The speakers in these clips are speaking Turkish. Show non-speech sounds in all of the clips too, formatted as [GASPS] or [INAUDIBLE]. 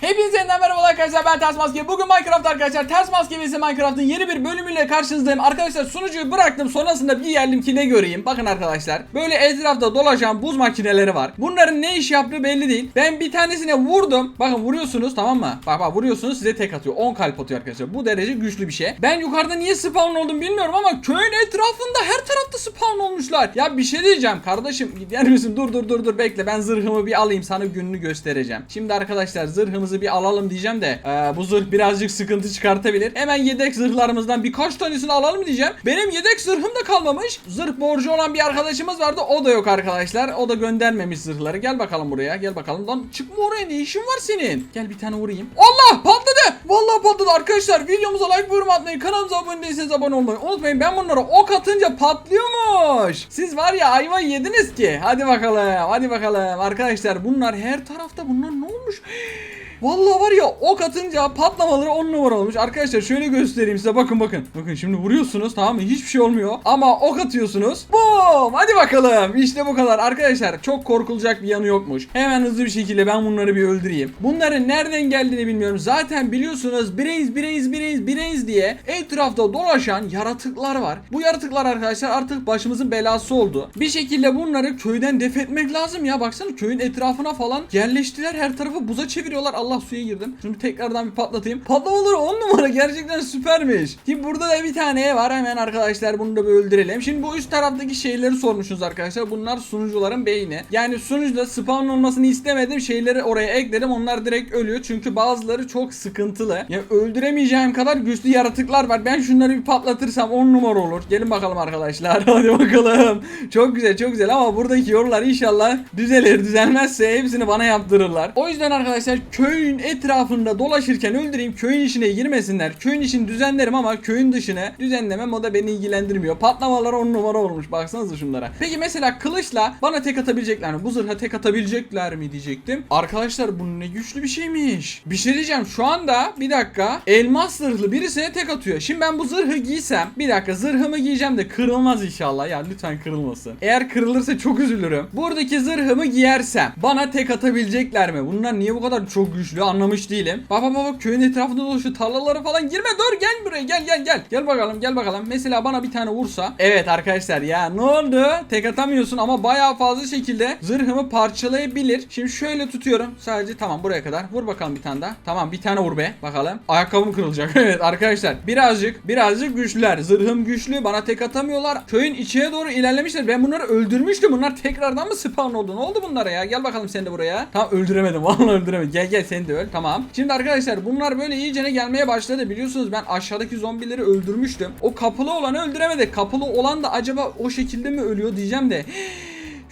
Hepinize yeniden merhabalar arkadaşlar ben Ters Maske. Bugün Minecraft arkadaşlar Ters Maske vs Minecraft'ın yeni bir bölümüyle karşınızdayım. Arkadaşlar sunucuyu bıraktım sonrasında bir geldim ki ne göreyim. Bakın arkadaşlar böyle etrafta dolaşan buz makineleri var. Bunların ne iş yaptığı belli değil. Ben bir tanesine vurdum. Bakın vuruyorsunuz tamam mı? Bak bak vuruyorsunuz size tek atıyor. 10 kalp atıyor arkadaşlar. Bu derece güçlü bir şey. Ben yukarıda niye spawn oldum bilmiyorum ama köyün etrafında her tarafta spawn olmuşlar. Ya bir şey diyeceğim kardeşim. Gider misin? Dur dur dur dur bekle. Ben zırhımı bir alayım sana gününü göstereceğim. Şimdi arkadaşlar zırhımızı bir alalım diyeceğim de e, bu zırh birazcık sıkıntı çıkartabilir. Hemen yedek zırhlarımızdan birkaç tanesini alalım diyeceğim. Benim yedek zırhım da kalmamış. Zırh borcu olan bir arkadaşımız vardı. O da yok arkadaşlar. O da göndermemiş zırhları. Gel bakalım buraya. Gel bakalım. Lan çıkma oraya. Ne işin var senin? Gel bir tane vurayım. Allah patladı. Vallahi patladı arkadaşlar. Videomuza like yorum atmayı, kanalımıza abone değilseniz abone olmayı unutmayın. Ben bunlara ok atınca patlıyormuş. Siz var ya ayva yediniz ki. Hadi bakalım. Hadi bakalım. Arkadaşlar bunlar her tarafta. Bunlar ne olmuş? [GASPS] Vallahi var ya ok atınca patlamaları 10 numara olmuş. Arkadaşlar şöyle göstereyim size bakın bakın. Bakın şimdi vuruyorsunuz tamam mı? Hiçbir şey olmuyor. Ama ok atıyorsunuz. Boom! Hadi bakalım. İşte bu kadar. Arkadaşlar çok korkulacak bir yanı yokmuş. Hemen hızlı bir şekilde ben bunları bir öldüreyim. Bunların nereden geldiğini bilmiyorum. Zaten biliyorsunuz Brains Brains Brains Brains diye etrafta dolaşan yaratıklar var. Bu yaratıklar arkadaşlar artık başımızın belası oldu. Bir şekilde bunları köyden def etmek lazım ya. Baksana köyün etrafına falan yerleştiler. Her tarafı buza çeviriyorlar. Allah suya girdim. Şunu tekrardan bir patlatayım. Patlamaları 10 numara gerçekten süpermiş. Ki burada da bir tane var. Hemen arkadaşlar bunu da bir öldürelim. Şimdi bu üst taraftaki şeyleri sormuşsunuz arkadaşlar. Bunlar sunucuların beyni. Yani sunucuda spawn olmasını istemedim. Şeyleri oraya ekledim. Onlar direkt ölüyor. Çünkü bazıları çok sıkıntılı. Ya öldüremeyeceğim kadar güçlü yaratıklar var. Ben şunları bir patlatırsam 10 numara olur. Gelin bakalım arkadaşlar. [LAUGHS] Hadi bakalım. Çok güzel çok güzel ama buradaki yollar inşallah düzelir. Düzelmezse hepsini bana yaptırırlar. O yüzden arkadaşlar köyün etrafında dolaşırken öldüreyim. Köyün içine girmesinler. Köyün içini düzenlerim ama köyün dışını düzenlemem o da beni ilgilendirmiyor. Patlamalar 10 numara olmuş. Baksanıza şunlara. Peki mesela kılıçla bana tek atabilecekler mi? Bu zırha tek atabilecekler mi diyecektim. Arkadaşlar bu ne güçlü bir şeymiş. Bir şey diyeceğim. Şu anda bir dakika elmas zırhlı birisine tek atıyor. Şimdi ben bu zırhı giysem bir dakika zırhımı giyeceğim de kırılmaz inşallah. Ya lütfen kırılmasın. Eğer kırılırsa çok üzülürüm. Buradaki zırhımı giyersem bana tek atabilecekler mi? Bunlar niye bu kadar çok güçlü anlamış değilim. Bak bak bak, köyün etrafında dolaşıyor tarlalara falan girme dur gel buraya gel gel gel. Gel bakalım gel bakalım. Mesela bana bir tane vursa. Evet arkadaşlar ya ne oldu? Tek atamıyorsun ama bayağı fazla şekilde zırhımı parçalayabilir. Şimdi şöyle tutuyorum. Sadece tamam buraya kadar. Vur bakalım bir tane daha. Tamam bir tane vur be. Bakalım. Ayakkabım kırılacak. [LAUGHS] evet arkadaşlar birazcık birazcık güçlüler. Zırhım güçlü. Bana tek atamıyorlar. Köyün içine doğru ilerlemişler. Ben bunları öldürmüştüm. Bunlar tekrardan mı spawn oldu? Ne oldu bunlara ya? Gel bakalım sen de buraya. Tamam öldüremedim. [LAUGHS] Vallahi öldüremedim. Gel gel sen de öl. Tamam. Şimdi arkadaşlar bunlar böyle iyicene gelmeye başladı. Biliyorsunuz ben aşağıdaki zombileri öldürmüştüm. O kapılı olanı öldüremedik. Kapılı olan da acaba o şekilde mi ölüyor diyeceğim de.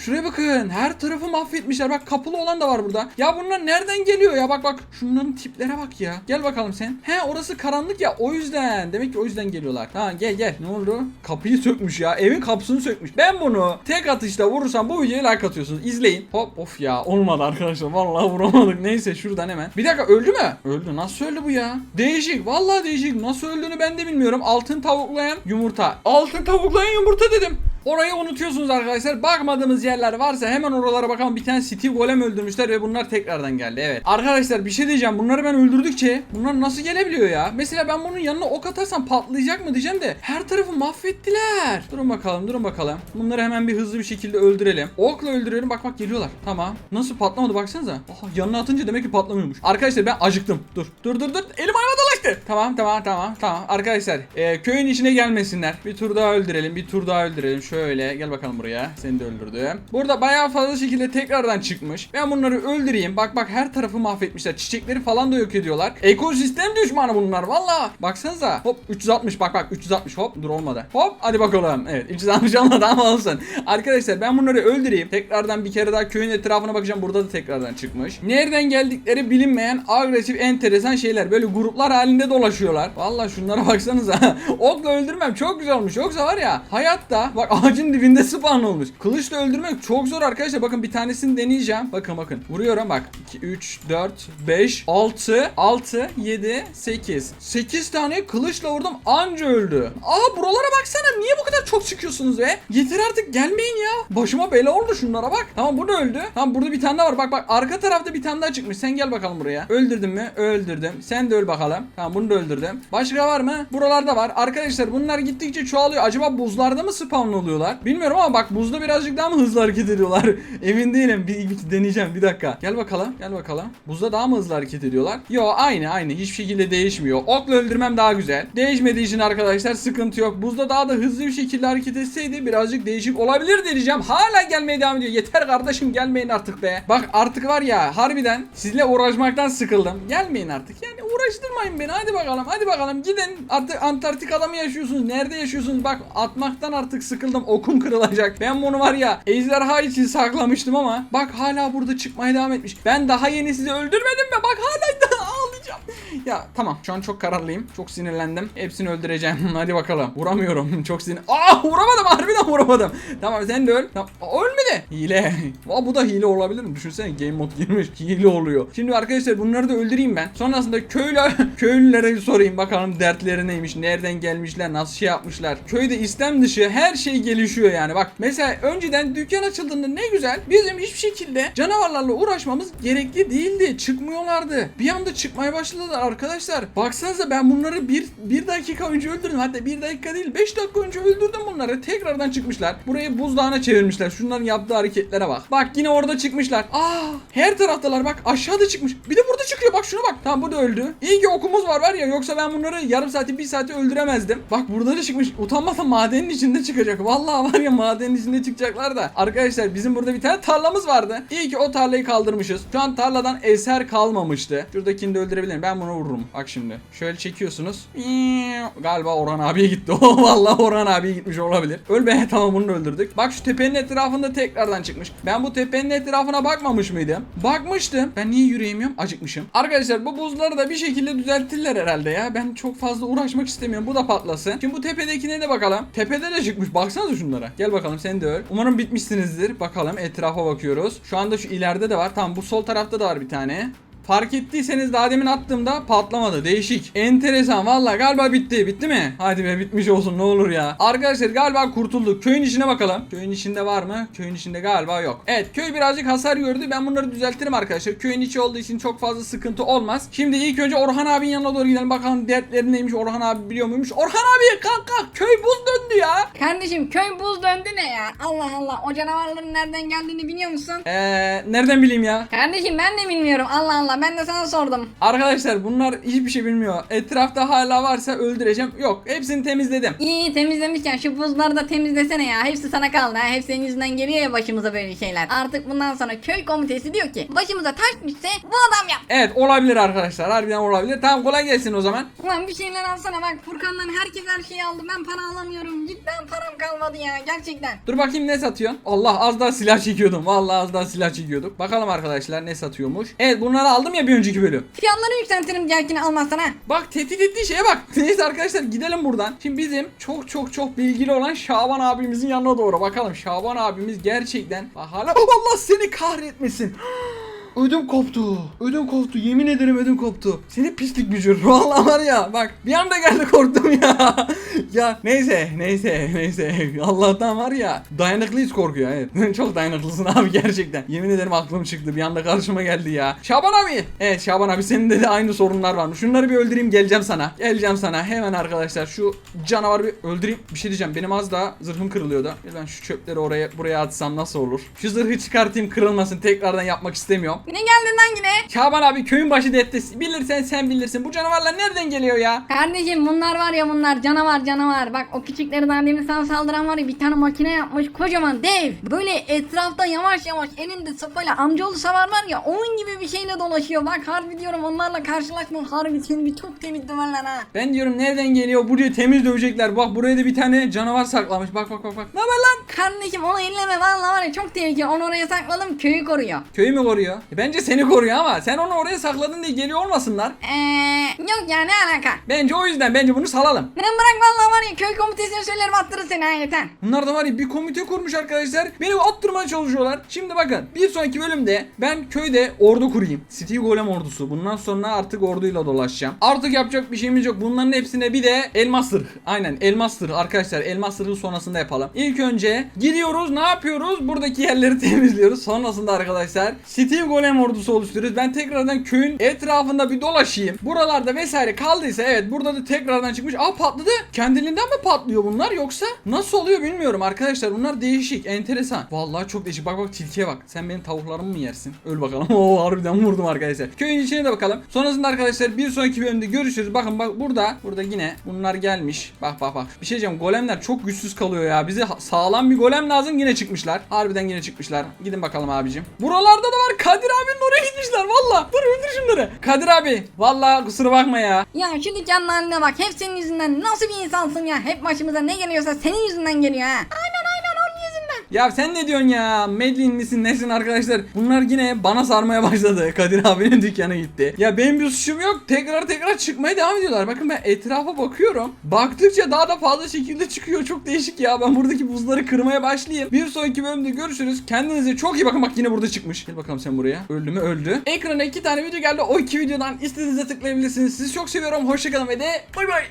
Şuraya bakın. Her tarafı mahvetmişler. Bak kapılı olan da var burada. Ya bunlar nereden geliyor ya? Bak bak. Şunların tiplere bak ya. Gel bakalım sen. He orası karanlık ya. O yüzden. Demek ki o yüzden geliyorlar. Tamam gel gel. Ne oldu? Kapıyı sökmüş ya. Evin kapısını sökmüş. Ben bunu tek atışta vurursam bu videoya like atıyorsunuz. İzleyin. Hop of ya. Olmadı arkadaşlar. Vallahi vuramadık. Neyse şuradan hemen. Bir dakika öldü mü? Öldü. Nasıl öldü bu ya? Değişik. Vallahi değişik. Nasıl öldüğünü ben de bilmiyorum. Altın tavuklayan yumurta. Altın tavuklayan yumurta dedim. Orayı unutuyorsunuz arkadaşlar. Bakmadığımız yerler varsa hemen oralara bakalım. Bir tane Steve Golem öldürmüşler ve bunlar tekrardan geldi. Evet. Arkadaşlar bir şey diyeceğim. Bunları ben öldürdükçe bunlar nasıl gelebiliyor ya? Mesela ben bunun yanına ok atarsam patlayacak mı diyeceğim de her tarafı mahvettiler. Durun bakalım durun bakalım. Bunları hemen bir hızlı bir şekilde öldürelim. Okla öldürüyorum. Bak bak geliyorlar. Tamam. Nasıl patlamadı baksanıza. Aha, yanına atınca demek ki patlamıyormuş. Arkadaşlar ben acıktım. Dur. Dur dur dur. Elim ayağıma dolaştı. Tamam tamam tamam tamam. Arkadaşlar e, köyün içine gelmesinler. Bir tur daha öldürelim. Bir tur daha öldürelim. Şöyle gel bakalım buraya. Seni de öldürdüm. Burada bayağı fazla şekilde tekrardan çıkmış. Ben bunları öldüreyim. Bak bak her tarafı mahvetmişler. Çiçekleri falan da yok ediyorlar. Ekosistem düşmanı bunlar valla. Baksanıza. Hop 360 bak bak 360 hop. Dur olmadı. Hop hadi bakalım. Evet 360 olmadı ama olsun. Arkadaşlar ben bunları öldüreyim. Tekrardan bir kere daha köyün etrafına bakacağım. Burada da tekrardan çıkmış. Nereden geldikleri bilinmeyen agresif enteresan şeyler. Böyle gruplar halinde dolaşıyorlar. Valla şunlara baksanıza. [LAUGHS] Okla öldürmem çok güzel olmuş. Yoksa var ya hayatta bak Ağacın dibinde spawn olmuş. Kılıçla öldürmek çok zor arkadaşlar. Bakın bir tanesini deneyeceğim. Bakın bakın. Vuruyorum bak. 2, 3, 4, 5, 6, 6, 7, 8. 8 tane kılıçla vurdum anca öldü. Aa buralara baksana. Niye bu kadar çok çıkıyorsunuz be? Yeter artık gelmeyin ya. Başıma bela oldu şunlara bak. Tamam bu da öldü. Tamam burada bir tane daha var. Bak bak arka tarafta bir tane daha çıkmış. Sen gel bakalım buraya. Öldürdün mü? Öldürdüm. Sen de öl bakalım. Tamam bunu da öldürdüm. Başka var mı? Buralarda var. Arkadaşlar bunlar gittikçe çoğalıyor. Acaba buzlarda mı spawn oluyorlar? Bilmiyorum ama bak buzda birazcık daha mı hızlı hareket ediyorlar? [LAUGHS] Emin değilim. Bir, bir deneyeceğim. Bir dakika. Gel bakalım. Gel bakalım. Buzda daha mı hızlı hareket ediyorlar? Yo aynı aynı. Hiçbir şekilde değişmiyor. Okla öldürmem daha güzel. Değişmediği için arkadaşlar sıkıntı yok. Buzda daha da hızlı bir şekilde hareket etseydi birazcık değişik olabilir diyeceğim. Hala gelmeye devam ediyor. Yeter kardeşim gelmeyin artık be. Bak artık var ya harbiden sizle uğraşmaktan sıkıldım. Gelmeyin artık. Yani uğraştırmayın beni. Hadi bakalım. Hadi bakalım. Gidin. Artık Antarktika'da mı yaşıyorsunuz? Nerede yaşıyorsunuz? Bak atmaktan artık sıkıldım. Okum kırılacak. Ben bunu var ya ejderha için saklamıştım ama bak hala burada çıkmaya devam etmiş. Ben daha yeni sizi öldürmedim mi? Bak hala [LAUGHS] ağlayacağım. Ya tamam şu an çok kararlıyım. Çok sinirlendim. Hepsini öldüreceğim. [LAUGHS] Hadi bakalım. Vuramıyorum. [LAUGHS] Çok sinir. Aa vuramadım. Harbiden vuramadım. Tamam sen de öl. Tamam. Aa, ölmedi. Hile. [LAUGHS] Aa, bu da hile olabilir mi? Düşünsene game mod girmiş. Hile oluyor. Şimdi arkadaşlar bunları da öldüreyim ben. Sonrasında köylü [LAUGHS] köylülere sorayım bakalım dertleri neymiş. Nereden gelmişler? Nasıl şey yapmışlar? Köyde istem dışı her şey gelişiyor yani. Bak mesela önceden dükkan açıldığında ne güzel. Bizim hiçbir şekilde canavarlarla uğraşmamız gerekli değildi. Çıkmıyorlardı. Bir anda çıkmaya başladılar arkadaşlar. Baksanıza ben bunları bir, bir dakika önce öldürdüm. Hatta bir dakika değil 5 dakika önce öldürdüm bunları. Tekrardan çıkmışlar. Burayı buzdağına çevirmişler. Şunların yaptığı hareketlere bak. Bak yine orada çıkmışlar. Aa her taraftalar bak aşağıda çıkmış. Bir de burada çıkıyor bak şuna bak. Tamam bu da öldü. İyi ki okumuz var var ya yoksa ben bunları yarım saati bir saati öldüremezdim. Bak burada da çıkmış. Utanmasa madenin içinde çıkacak. Vallahi var ya madenin içinde çıkacaklar da. Arkadaşlar bizim burada bir tane tarlamız vardı. İyi ki o tarlayı kaldırmışız. Şu an tarladan eser kalmamıştı. Şuradakini de öldürebilirim. Ben bunu vururum. Bak şimdi. Şöyle çekiyorsunuz. Galiba Orhan abiye gitti. [LAUGHS] Vallahi Orhan abiye gitmiş olabilir. Öl be [LAUGHS] tamam bunu öldürdük. Bak şu tepenin etrafında tekrardan çıkmış. Ben bu tepenin etrafına bakmamış mıydım? Bakmıştım. Ben niye yürüyemiyorum? Acıkmışım. Arkadaşlar bu buzları da bir şekilde düzeltirler herhalde ya. Ben çok fazla uğraşmak istemiyorum. Bu da patlasın. Şimdi bu tepedekine de bakalım. Tepede de çıkmış. Baksanıza şunlara. Gel bakalım sen de öl. Umarım bitmişsinizdir. Bakalım etrafa bakıyoruz. Şu anda şu ileride de var. Tamam bu sol tarafta da var bir tane. Fark ettiyseniz daha demin attığımda patlamadı. Değişik. Enteresan. Valla galiba bitti. Bitti mi? Hadi be bitmiş olsun ne olur ya. Arkadaşlar galiba kurtulduk. Köyün içine bakalım. Köyün içinde var mı? Köyün içinde galiba yok. Evet köy birazcık hasar gördü. Ben bunları düzeltirim arkadaşlar. Köyün içi olduğu için çok fazla sıkıntı olmaz. Şimdi ilk önce Orhan abinin yanına doğru gidelim. Bakalım dertleri neymiş. Orhan abi biliyor muymuş? Orhan abi kalk kalk. Köy buz döndü ya. Kardeşim köy buz döndü ne ya? Allah Allah o canavarların nereden geldiğini biliyor musun? Eee nereden bileyim ya? Kardeşim ben de bilmiyorum Allah Allah ben de sana sordum. Arkadaşlar bunlar hiçbir şey bilmiyor. Etrafta hala varsa öldüreceğim. Yok hepsini temizledim. İyi temizlemişken şu buzları da temizlesene ya. Hepsi sana kaldı ha. Hep senin yüzünden geliyor ya başımıza böyle şeyler. Artık bundan sonra köy komitesi diyor ki başımıza taş düşse bu adam yap. Evet olabilir arkadaşlar. Harbiden olabilir. Tamam kolay gelsin o zaman. Ulan bir şeyler alsana bak Furkan'dan herkes her şeyi aldı. Ben para alamıyorum. Cidden param kalmadı ya gerçekten. Dur bakayım ne satıyorsun? Allah az daha silah çekiyordum. Vallahi az daha silah çekiyorduk. Bakalım arkadaşlar ne satıyormuş. Evet bunları aldım ya bir önceki bölüm. Fiyatları yükseltirim diğerkini almazsan ha. Bak tehdit ettiği şeye bak. [LAUGHS] Neyse arkadaşlar gidelim buradan. Şimdi bizim çok çok çok bilgili olan Şaban abimizin yanına doğru bakalım. Şaban abimiz gerçekten Bak hala Allah seni kahretmesin. Ödüm koptu. Ödüm koptu. Yemin ederim ödüm koptu. Seni pislik bücür. [LAUGHS] Vallahi var ya bak bir anda geldi korktum ya. [LAUGHS] ya neyse neyse neyse. Allah'tan var ya dayanıklıyız korkuyor evet. [LAUGHS] Çok dayanıklısın abi gerçekten. Yemin ederim aklım çıktı. Bir anda karşıma geldi ya. Şaban abi. Evet Şaban abi senin de, de aynı sorunlar varmış. Şunları bir öldüreyim geleceğim sana. Geleceğim sana. Hemen arkadaşlar şu canavarı bir öldüreyim. Bir şey diyeceğim. Benim az daha zırhım kırılıyordu. Ben şu çöpleri oraya buraya atsam nasıl olur? Şu zırhı çıkartayım kırılmasın. Tekrardan yapmak istemiyorum. Ne geldin lan yine? Şaban abi köyün başı dertte. Bilirsen sen bilirsin. Bu canavarlar nereden geliyor ya? Kardeşim bunlar var ya bunlar canavar canavar. Bak o küçükleri daha demin sana saldıran var ya bir tane makine yapmış kocaman dev. Böyle etrafta yavaş yavaş elinde sopayla amcaoğlu savar var ya onun gibi bir şeyle dolaşıyor. Bak harbi diyorum onlarla karşılaşma harbi seni bir çok temiz döverler ha. Ben diyorum nereden geliyor? Buraya temiz dövecekler. Bak buraya da bir tane canavar saklamış. Bak bak bak bak. Ne haber lan? Kardeşim onu elleme vallahi var ya çok tehlikeli. Onu oraya sakladım köyü koruyor. Köyü mü koruyor? E, bence seni koruyor ama sen onu oraya sakladın diye geliyor olmasınlar. Eee Yok ya ne alaka? Bence o yüzden bence bunu salalım. Lan bırak vallahi var ya köy komitesine söylerim attırır seni ha yeter. Bunlar da var ya bir komite kurmuş arkadaşlar. Beni attırmaya çalışıyorlar. Şimdi bakın bir sonraki bölümde ben köyde ordu kurayım. City Golem ordusu. Bundan sonra artık orduyla dolaşacağım. Artık yapacak bir şeyimiz yok. Bunların hepsine bir de elmas zırh. Aynen elmas zırh arkadaşlar. Elmas zırhı sonrasında yapalım. İlk önce gidiyoruz ne yapıyoruz? Buradaki yerleri [LAUGHS] temizliyoruz. Sonrasında arkadaşlar City Golem ordusu oluşturuyoruz. Ben tekrardan köyün etrafında bir dolaşayım. Buralarda vesaire kaldıysa evet burada da tekrardan çıkmış. Aa patladı. Kendiliğinden mi patlıyor bunlar yoksa nasıl oluyor bilmiyorum arkadaşlar. Bunlar değişik, enteresan. Vallahi çok değişik. Bak bak tilkiye bak. Sen benim tavuklarımı mı yersin? Öl bakalım. [LAUGHS] Oo harbiden vurdum arkadaşlar. Köyün içine de bakalım. Sonrasında arkadaşlar bir sonraki bölümde görüşürüz. Bakın bak burada. Burada yine bunlar gelmiş. Bak bak bak. Bir şey diyeceğim. Golemler çok güçsüz kalıyor ya. Bize sağlam bir golem lazım. Yine çıkmışlar. Harbiden yine çıkmışlar. Gidin bakalım abicim. Buralarda da var. Kadir abinin oraya gitmişler. Valla. Dur öldür şunları. Kadir abi. Valla kusura bakma ya. Ya şu dükkanın haline bak hep senin yüzünden nasıl bir insansın ya hep başımıza ne geliyorsa senin yüzünden geliyor ha. Aynen. Ya sen ne diyorsun ya? Medlin misin nesin arkadaşlar? Bunlar yine bana sarmaya başladı. [LAUGHS] Kadir abinin dükkanı gitti. Ya benim bir suçum yok. Tekrar tekrar çıkmaya devam ediyorlar. Bakın ben etrafa bakıyorum. Baktıkça daha da fazla şekilde çıkıyor. Çok değişik ya. Ben buradaki buzları kırmaya başlayayım. Bir sonraki bölümde görüşürüz. Kendinize çok iyi bakın. Bak yine burada çıkmış. Gel bakalım sen buraya. Öldü mü? Öldü. Ekrana iki tane video geldi. O iki videodan istediğinize tıklayabilirsiniz. Sizi çok seviyorum. Hoşçakalın ve de bay bay.